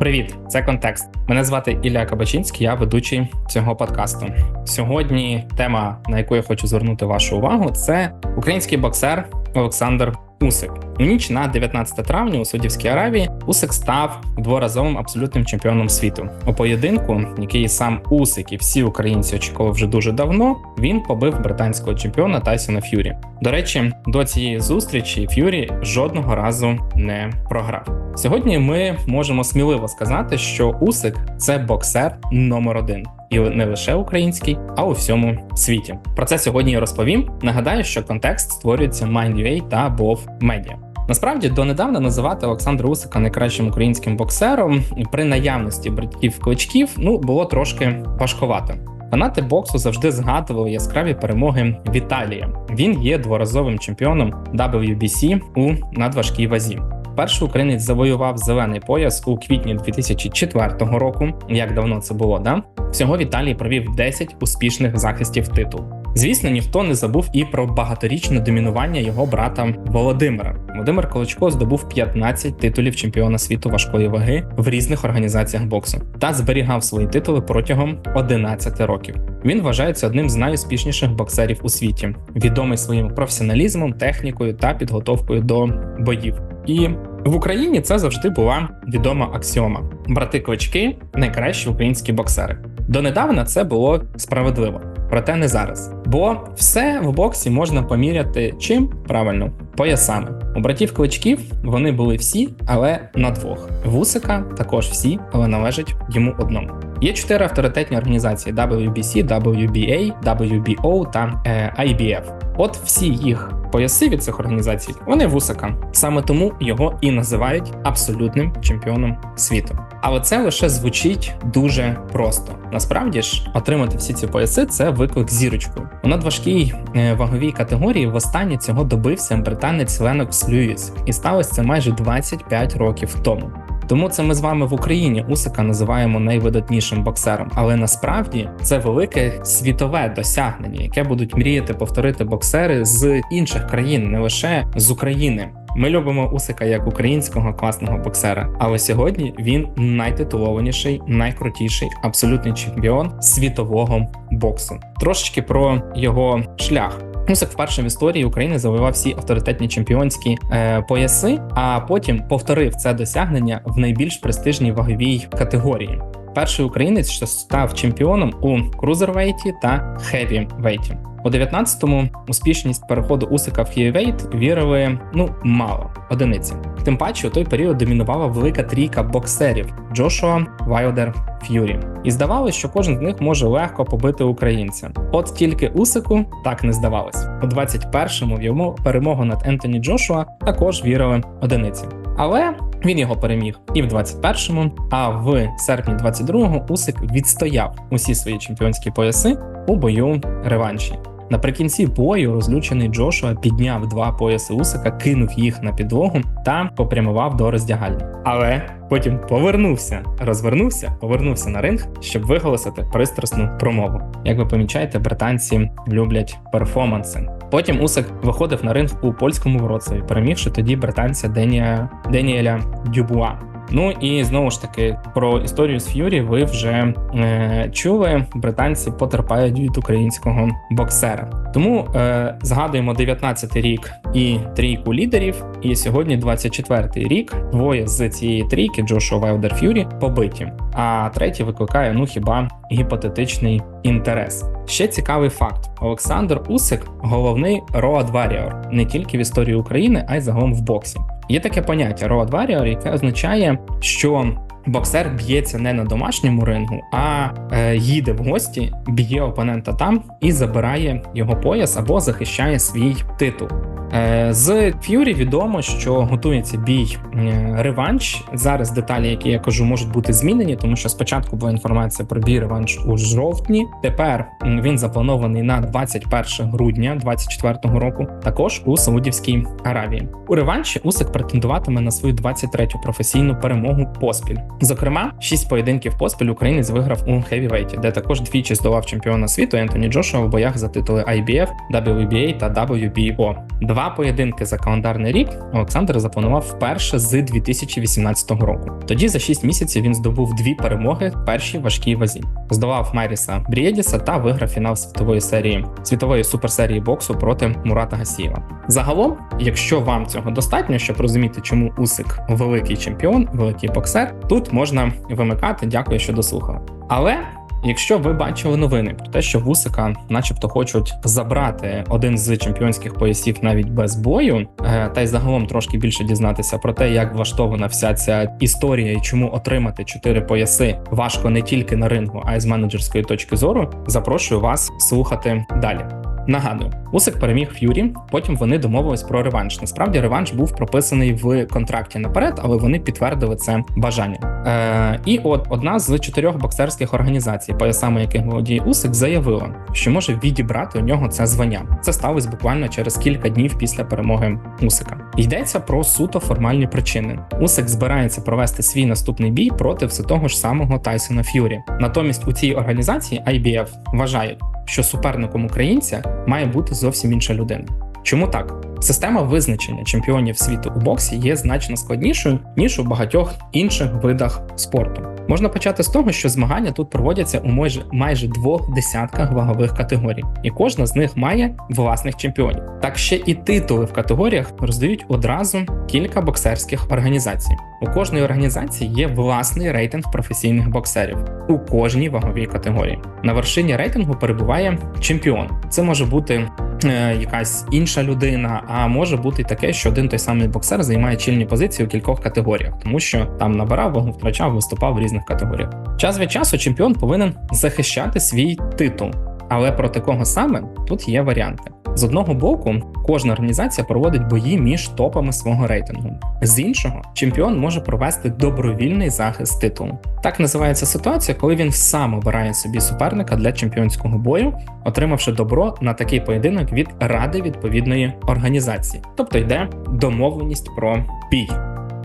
Привіт, це контекст. Мене звати Ілля Кабачинський, я ведучий цього подкасту. Сьогодні тема, на яку я хочу звернути вашу увагу, це український боксер Олександр Усик. У ніч на 19 травня у Саудівській Аравії Усик став дворазовим абсолютним чемпіоном світу. У поєдинку, який сам Усик і всі українці очікували вже дуже давно. Він побив британського чемпіона Тайсона Ф'юрі. До речі, до цієї зустрічі Ф'юрі жодного разу не програв. Сьогодні ми можемо сміливо сказати, що Усик це боксер номер один. І не лише український, а у всьому світі. Про це сьогодні я розповім. Нагадаю, що контекст створюється Mind.ua та Bov Media. Насправді донедавна називати Олександра Усика найкращим українським боксером при наявності братьків кличків ну було трошки важкувато. Фанати боксу завжди згадували яскраві перемоги в Італії. Він є дворазовим чемпіоном WBC у надважкій вазі. Перший українець завоював зелений пояс у квітні 2004 року. Як давно це було, да? Всього в Італії провів 10 успішних захистів титулу. Звісно, ніхто не забув і про багаторічне домінування його брата Володимира. Володимир Колочко здобув 15 титулів чемпіона світу важкої ваги в різних організаціях боксу та зберігав свої титули протягом 11 років. Він вважається одним з найуспішніших боксерів у світі, відомий своїм професіоналізмом, технікою та підготовкою до боїв. І в Україні це завжди була відома аксіома: брати квички найкращі українські боксери. Донедавна це було справедливо, проте не зараз. Бо все в боксі можна поміряти чим правильно поясами. У братів кличків вони були всі, але на двох. Вусика також всі, але належать йому одному. Є чотири авторитетні організації: WBC, WBA, WBO та е, IBF. От всі їх пояси від цих організацій вони вусика. Саме тому його і називають абсолютним чемпіоном світу. Але це лише звучить дуже просто. Насправді ж, отримати всі ці пояси це виклик зірочкою. У надважкій е, ваговій категорії востаннє цього добився британець Ленокс Льюіс, і сталося це майже 25 років тому. Тому це ми з вами в Україні Усика називаємо найвидатнішим боксером, але насправді це велике світове досягнення, яке будуть мріяти повторити боксери з інших країн, не лише з України. Ми любимо Усика як українського класного боксера, але сьогодні він найтитулованіший, найкрутіший, абсолютний чемпіон світового боксу. Трошечки про його шлях. Усик вперше в історії України завоював всі авторитетні чемпіонські е, пояси, а потім повторив це досягнення в найбільш престижній ваговій категорії. Перший українець, що став чемпіоном у крузервейті та хевівейті. У 19-му успішність переходу Усика в хівейт вірили ну мало одиниці. Тим паче у той період домінувала велика трійка боксерів Джошуа, Вайлдер, Ф'юрі. І здавалося, що кожен з них може легко побити українця. От тільки Усику так не здавалось. У 21-му в йому перемогу над Ентоні Джошуа також вірили одиниці. Але він його переміг і в 21-му, а в серпні 22-го Усик відстояв усі свої чемпіонські пояси у бою реванші. Наприкінці бою розлючений Джошуа підняв два пояси Усика, кинув їх на підлогу та попрямував до роздягальні. Але потім повернувся, розвернувся, повернувся на ринг, щоб виголосити пристрасну промову. Як ви помічаєте, британці люблять перформанси. Потім Усик виходив на ринг у польському Вроцлаві, перемігши тоді британця Денія Деніеля Дюбуа. Ну і знову ж таки про історію з Ф'юрі ви вже е, чули. Британці потерпають від українського боксера. Тому е, згадуємо 19-й рік і трійку лідерів. І сьогодні 24-й рік. Двоє з цієї трійки Джошуа Вайлдер Ф'юрі побиті. А третій викликає ну хіба гіпотетичний інтерес. Ще цікавий факт: Олександр Усик головний Warrior не тільки в історії України, а й загалом в боксі. Є таке поняття Road Warrior, яке означає, що боксер б'ється не на домашньому рингу, а е, їде в гості, б'є опонента там і забирає його пояс або захищає свій титул. Е, з Ф'юрі відомо, що готується бій е, реванш. Зараз деталі, які я кажу, можуть бути змінені, тому що спочатку була інформація про бій реванш у жовтні. Тепер він запланований на 21 грудня 2024 року. Також у Саудівській Аравії. У реванші Усик претендуватиме на свою 23-ю професійну перемогу поспіль. Зокрема, шість поєдинків поспіль українець виграв у хевівейті, де також двічі здолав чемпіона світу Ентоні Джошуа в боях за титули IBF, WBA та WBO. Два поєдинки за календарний рік Олександр запланував вперше з 2018 року. Тоді за 6 місяців він здобув дві перемоги в першій важкій вазі. Здолав Майріса Брієдіса та виграв фінал світової серії світової суперсерії боксу проти Мурата Гасієва. Загалом, якщо вам цього достатньо, щоб розуміти, чому Усик великий чемпіон, великий боксер, тут можна вимикати. Дякую, що дослухали. Але Якщо ви бачили новини про те, що Вусика, начебто, хочуть забрати один з чемпіонських поясів навіть без бою, е, та й загалом трошки більше дізнатися про те, як влаштована вся ця історія і чому отримати чотири пояси важко не тільки на рингу, а й з менеджерської точки зору, запрошую вас слухати далі. Нагадую, Усик переміг Ф'юрі. Потім вони домовились про реванш. Насправді, реванш був прописаний в контракті наперед, але вони підтвердили це бажання. Е, І от одна з чотирьох боксерських організацій, поясами яких володіє Усик, заявила, що може відібрати у нього це звання. Це сталося буквально через кілька днів після перемоги Усика. Йдеться про суто формальні причини. Усик збирається провести свій наступний бій проти все того ж самого Тайсона Ф'юрі. Натомість у цій організації IBF вважають що суперником українця має бути зовсім інша людина. Чому так? Система визначення чемпіонів світу у боксі є значно складнішою ніж у багатьох інших видах спорту. Можна почати з того, що змагання тут проводяться у майже майже двох десятках вагових категорій, і кожна з них має власних чемпіонів. Так ще і титули в категоріях роздають одразу кілька боксерських організацій. У кожної організації є власний рейтинг професійних боксерів у кожній ваговій категорії. На вершині рейтингу перебуває чемпіон. Це може бути е, якась інша людина, а може бути таке, що один той самий боксер займає чільні позиції у кількох категоріях, тому що там набирав вагу, втрачав, виступав в різних категоріях. Час від часу чемпіон повинен захищати свій титул, але проти кого саме тут є варіанти. З одного боку, кожна організація проводить бої між топами свого рейтингу. З іншого, чемпіон може провести добровільний захист титулу. Так називається ситуація, коли він сам обирає собі суперника для чемпіонського бою, отримавши добро на такий поєдинок від ради відповідної організації, тобто йде домовленість про бій.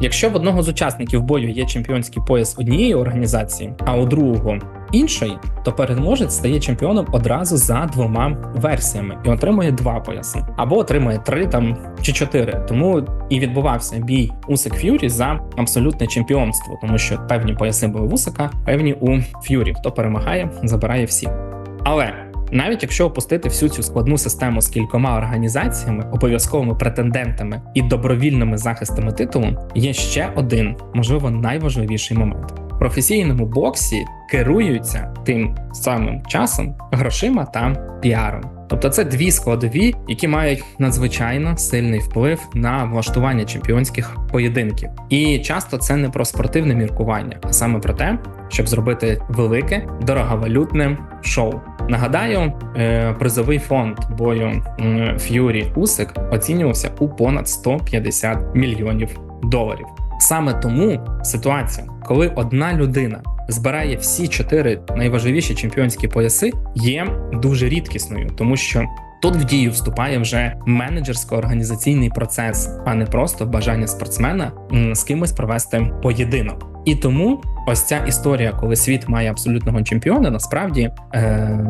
Якщо в одного з учасників бою є чемпіонський пояс однієї організації, а у другого іншої, то переможець стає чемпіоном одразу за двома версіями і отримує два пояси, або отримує три там чи чотири. Тому і відбувався бій Усик Ф'юрі за абсолютне чемпіонство, тому що певні пояси були в Усика, певні у Ф'юрі. Хто перемагає, забирає всі. Але навіть якщо опустити всю цю складну систему з кількома організаціями, обов'язковими претендентами і добровільними захистами титулу, є ще один, можливо, найважливіший момент. Професійному боксі керуються тим самим часом, грошима та піаром. Тобто це дві складові, які мають надзвичайно сильний вплив на влаштування чемпіонських поєдинків. І часто це не про спортивне міркування, а саме про те, щоб зробити велике дороговалютне шоу. Нагадаю, е, призовий фонд бою Ф'юрі Усик оцінювався у понад 150 мільйонів доларів. Саме тому ситуація, коли одна людина збирає всі чотири найважливіші чемпіонські пояси, є дуже рідкісною, тому що тут в дію вступає вже менеджерсько-організаційний процес, а не просто бажання спортсмена з кимось провести поєдинок. І тому ось ця історія, коли світ має абсолютного чемпіона, насправді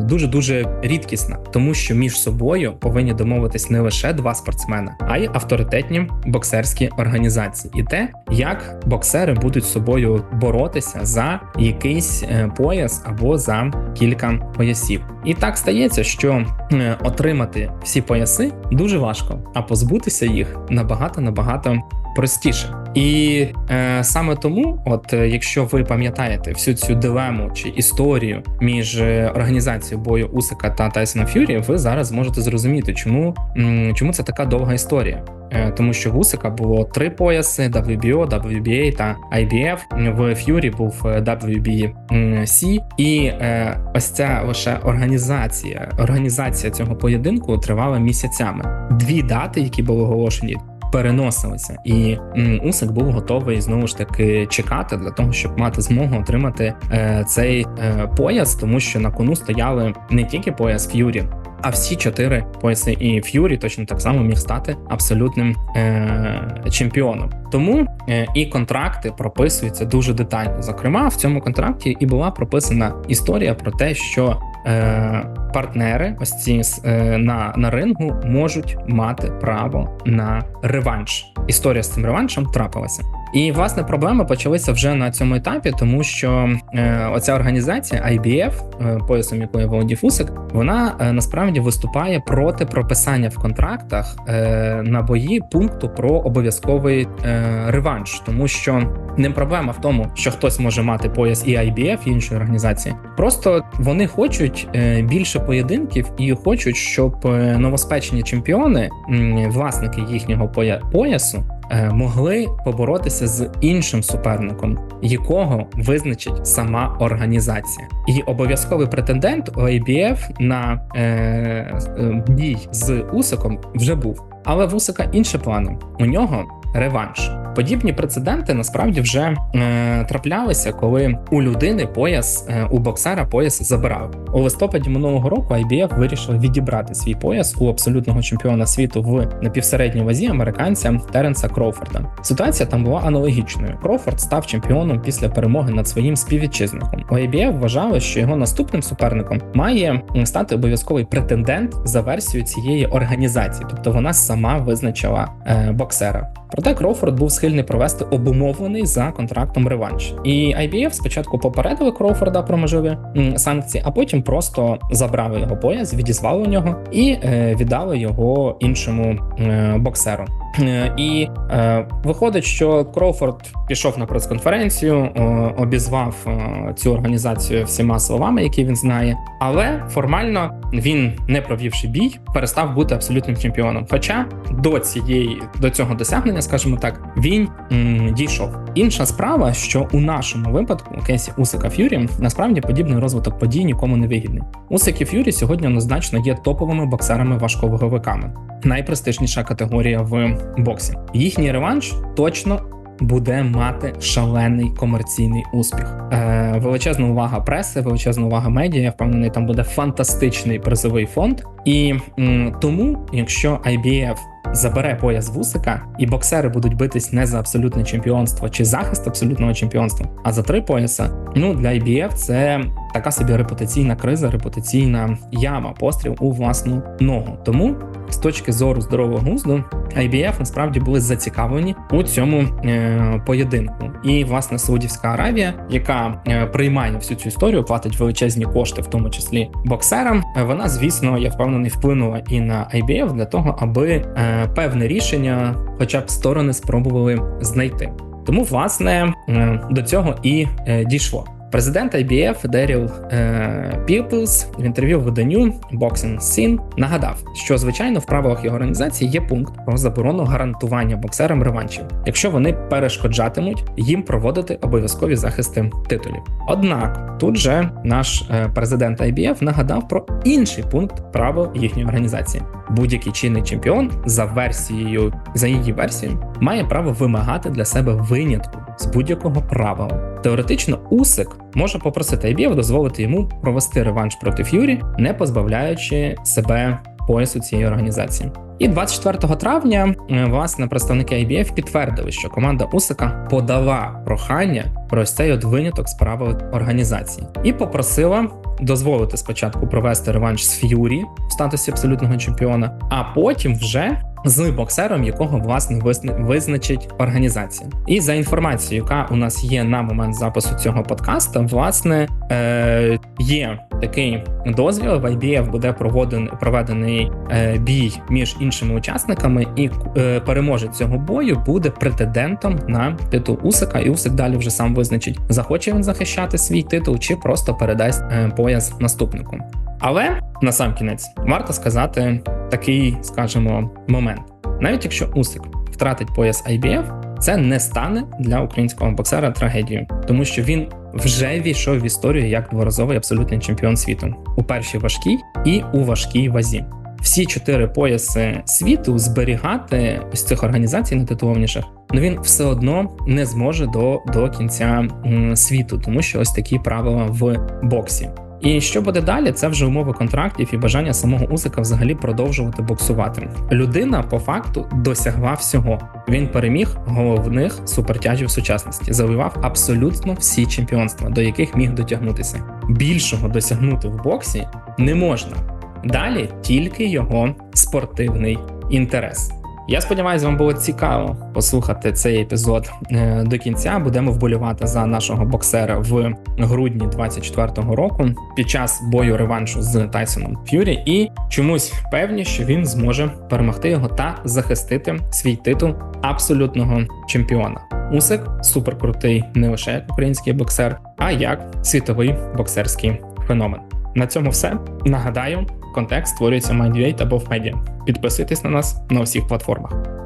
дуже дуже рідкісна, тому що між собою повинні домовитись не лише два спортсмена, а й авторитетні боксерські організації, і те, як боксери будуть з собою боротися за якийсь е, пояс або за кілька поясів. І так стається, що е, отримати всі пояси дуже важко, а позбутися їх набагато набагато простіше. І е, саме тому, от е, якщо ви пам'ятаєте всю цю дилему чи історію між е, організацією бою Усика та Тайсона Ф'юрі, ви зараз можете зрозуміти, чому м, чому це така довга історія. Е, тому що в Усика було три пояси: WBO, WBA та IBF. В Ф'юрі був WBC. і е, ось ця лише організація. Організація цього поєдинку тривала місяцями. Дві дати, які були оголошені переносилися, і Усик був готовий знову ж таки чекати для того, щоб мати змогу отримати е, цей е, пояс, тому що на кону стояли не тільки пояс Ф'юрі. А всі чотири пояси і Ф'юрі точно так само міг стати абсолютним е- чемпіоном. Тому е- і контракти прописуються дуже детально. Зокрема, в цьому контракті і була прописана історія про те, що е- партнери, ось ці е- на, на рингу, можуть мати право на реванш. Історія з цим реваншем трапилася. І власне проблеми почалися вже на цьому етапі, тому що е, оця організація IBF, е, поясом якої володів Усик, вона е, насправді виступає проти прописання в контрактах е, на бої пункту про обов'язковий е, реванш, тому що не проблема в тому, що хтось може мати пояс і IBF, і іншої організації. Просто вони хочуть е, більше поєдинків і хочуть, щоб е, новоспечені чемпіони, власники їхнього поя- поясу. Е, Могли поборотися з іншим суперником, якого визначить сама організація, і обов'язковий претендент у на е, е, бій з Усиком вже був. Але в Усика інші плани. У нього реванш. Подібні прецеденти насправді вже е, траплялися, коли у людини пояс е, у боксера пояс забирав у листопаді минулого року. IBF вирішив відібрати свій пояс у абсолютного чемпіона світу в напівсередній вазі американця Теренса Кроуфорда. Ситуація там була аналогічною. Кроуфорд став чемпіоном після перемоги над своїм співвітчизником. У IBF вважали, що його наступним суперником має стати обов'язковий претендент за версією цієї організації, тобто вона сама визначила е, боксера. Проте Кроуфорд був схильний провести обумовлений за контрактом реванш. І IBF спочатку попередили Кроуфорда про можливі санкції, а потім просто забрали його пояс, відізвали у нього і е, віддали його іншому е, боксеру. Е, І е, виходить, що Кроуфорд пішов на прес-конференцію, обізвав е, цю організацію всіма словами, які він знає, але формально він, не провівши бій, перестав бути абсолютним чемпіоном. Хоча до цієї до цього досягнення, скажімо так, він дійшов. Інша справа, що у нашому випадку у кейсі Усика Ф'юрі насправді подібний розвиток подій нікому не вигідний. Усик і Ф'юрі сьогодні однозначно є топовими боксерами важковаговиками. Найпрестижніша категорія в боксі. Їхній реванш точно буде мати шалений комерційний успіх. Е, величезна увага преси, величезна увага медіа. Я впевнений, там буде фантастичний призовий фонд. І м, тому, якщо IBF забере пояс вусика, і боксери будуть битись не за абсолютне чемпіонство чи захист абсолютного чемпіонства, а за три пояса. Ну для IBF це така собі репутаційна криза, репутаційна яма, постріл у власну ногу. Тому з точки зору здорового глузду, IBF насправді були зацікавлені у цьому е, поєдинку. І власне Саудівська Аравія, яка е, приймає всю цю історію, платить величезні кошти, в тому числі боксерам. Вона, звісно, я впевнений, вплинула і на IBF для того, аби е, певне рішення, хоча б сторони спробували знайти. Тому, власне, е, до цього і е, дійшло. Президент IBF Деріл е, Піплс в інтерв'ю виданню Boxing Scene нагадав, що звичайно в правилах його організації є пункт про заборону гарантування боксерам реваншів, якщо вони перешкоджатимуть їм проводити обов'язкові захисти титулів. Однак тут же наш е, президент IBF нагадав про інший пункт правил їхньої організації. Будь-який чинний чемпіон за версією за її версією має право вимагати для себе винятку з будь-якого правила. Теоретично Усик може попросити IBF дозволити йому провести реванш проти Ф'юрі, не позбавляючи себе поясу цієї організації. І 24 травня е, власне представники IBF підтвердили, що команда Усика подала прохання про цей от виняток з правил організації і попросила дозволити спочатку провести реванш з Ф'юрі в статусі абсолютного чемпіона, а потім вже з боксером, якого власне визна- визначить організація. І за інформацією, яка у нас є на момент запису цього подкаста, власне е, є такий дозвіл. В IBF буде проводен, проведений е, бій між іншими учасниками, і е, переможець цього бою буде претендентом на титул Усика. І Усик далі вже сам визначить, захоче він захищати свій титул чи просто передасть е, пояс наступнику. Але на сам кінець варто сказати такий, скажімо, момент. Навіть якщо Усик втратить пояс IBF, це не стане для українського боксера трагедією, тому що він вже війшов в історію як дворазовий абсолютний чемпіон світу у першій важкій і у важкій вазі. всі чотири пояси світу зберігати ось цих організацій нетитуловніших, ну він все одно не зможе до, до кінця світу, тому що ось такі правила в боксі. І що буде далі? Це вже умови контрактів і бажання самого Усика взагалі продовжувати боксувати. Людина по факту досягла всього. Він переміг головних супертяжів сучасності, завоював абсолютно всі чемпіонства, до яких міг дотягнутися. Більшого досягнути в боксі не можна. Далі тільки його спортивний інтерес. Я сподіваюся, вам було цікаво послухати цей епізод е, до кінця. Будемо вболівати за нашого боксера в грудні 24-го року під час бою реваншу з Тайсоном Ф'юрі, і чомусь певні, що він зможе перемогти його та захистити свій титул абсолютного чемпіона. Усик суперкрутий не лише як український боксер, а як світовий боксерський феномен. На цьому все. Нагадаю, контекст створюється MindVate або в Media. Підписуйтесь на нас на усіх платформах.